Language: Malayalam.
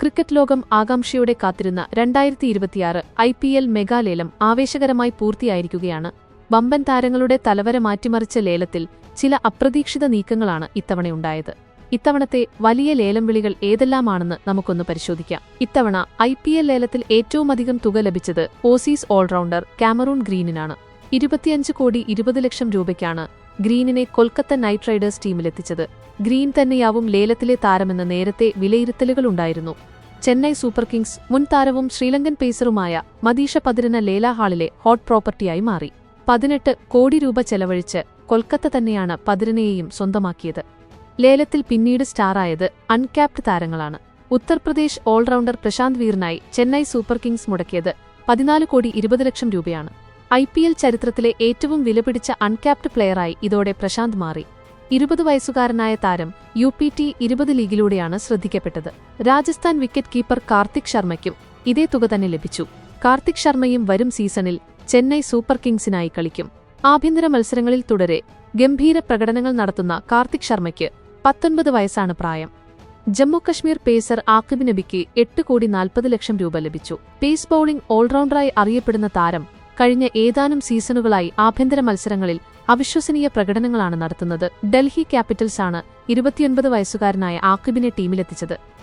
ക്രിക്കറ്റ് ലോകം ആകാംക്ഷയോടെ കാത്തിരുന്ന രണ്ടായിരത്തി ഇരുപത്തിയാറ് ഐ പി എൽ മെഗാലേലം ആവേശകരമായി പൂർത്തിയായിരിക്കുകയാണ്. വമ്പൻ താരങ്ങളുടെ തലവര മാറ്റിമറിച്ച ലേലത്തിൽ ചില അപ്രതീക്ഷിത നീക്കങ്ങളാണ് ഇത്തവണയുണ്ടായത്. ഇത്തവണത്തെ വലിയ ലേലം വിളികൾ ഏതെല്ലാമാണെന്ന് നമുക്കൊന്ന് പരിശോധിക്കാം. ഇത്തവണ ഐ പി എൽ ലേലത്തിൽ ഏറ്റവുമധികം തുക ലഭിച്ചത് ഓസീസ് ഓൾറൗണ്ടർ കാമറൂൺ ഗ്രീനിനാണ്. ഇരുപത്തിയഞ്ച് കോടി ഇരുപത് ലക്ഷം രൂപയ്ക്കാണ് ഗ്രീനിനെ കൊൽക്കത്ത നൈറ്റ് റൈഡേഴ്സ് ടീമിലെത്തിച്ചത്. ഗ്രീൻ തന്നെയാവും ലേലത്തിലെ താരമെന്ന് നേരത്തെ വിലയിരുത്തലുകളുണ്ടായിരുന്നു ചെന്നൈ സൂപ്പർ കിങ്സ് മുൻ താരവും ശ്രീലങ്കൻ പേസറുമായ മദീഷ പതിരന ലേല ഹാളിലെ ഹോട്ട് പ്രോപ്പർട്ടിയായി മാറി. പതിനെട്ട് കോടി രൂപ ചെലവഴിച്ച് കൊൽക്കത്ത തന്നെയാണ് പതിരനെയും സ്വന്തമാക്കിയത്. ലേലത്തിൽ പിന്നീട് സ്റ്റാറായത് അൺക്യാപ്ഡ് താരങ്ങളാണ്. ഉത്തർപ്രദേശ് ഓൾറൗണ്ടർ പ്രശാന്ത് വീറിനായി ചെന്നൈ സൂപ്പർ കിങ്സ് മുടക്കിയത് പതിനാല് കോടി ഇരുപത് ലക്ഷം രൂപയാണ്. ഐ പി എൽ ചരിത്രത്തിലെ ഏറ്റവും വിലപിടിച്ച അൺക്യാപ്ഡ് പ്ലെയറായി ഇതോടെ പ്രശാന്ത് മാറി. ഇരുപത് വയസ്സുകാരനായ താരം യു പി ടി ഇരുപത് ലീഗിലൂടെയാണ് ശ്രദ്ധിക്കപ്പെട്ടത്. രാജസ്ഥാൻ വിക്കറ്റ് കീപ്പർ കാർത്തിക് ശർമ്മയ്ക്കും ഇതേ തുക തന്നെ ലഭിച്ചു. കാർത്തിക് ശർമ്മയും വരും സീസണിൽ ചെന്നൈ സൂപ്പർ കിങ്സിനായി കളിക്കും. ആഭ്യന്തര മത്സരങ്ങളിൽ തുടരെ ഗംഭീര പ്രകടനങ്ങൾ നടത്തുന്ന കാർത്തിക് ശർമ്മയ്ക്ക് പത്തൊൻപത് വയസ്സാണ് പ്രായം. ജമ്മുകശ്മീർ പേസർ ആക്കിബ് നബിക്ക് എട്ട് കോടി നാൽപ്പത് ലക്ഷം രൂപ ലഭിച്ചു. പേസ് ബൌളിംഗ് ഓൾറൗണ്ടറായി അറിയപ്പെടുന്ന താരം കഴിഞ്ഞ ഏതാനും സീസണുകളായി ആഭ്യന്തര മത്സരങ്ങളിൽ അവിശ്വസനീയ പ്രകടനങ്ങളാണ് നടത്തുന്നത്. ഡൽഹി ക്യാപിറ്റൽസാണ് ഇരുപത്തിയൊൻപത് വയസ്സുകാരനായ ആക്കിബിനെ ടീമിലെത്തിച്ചത്.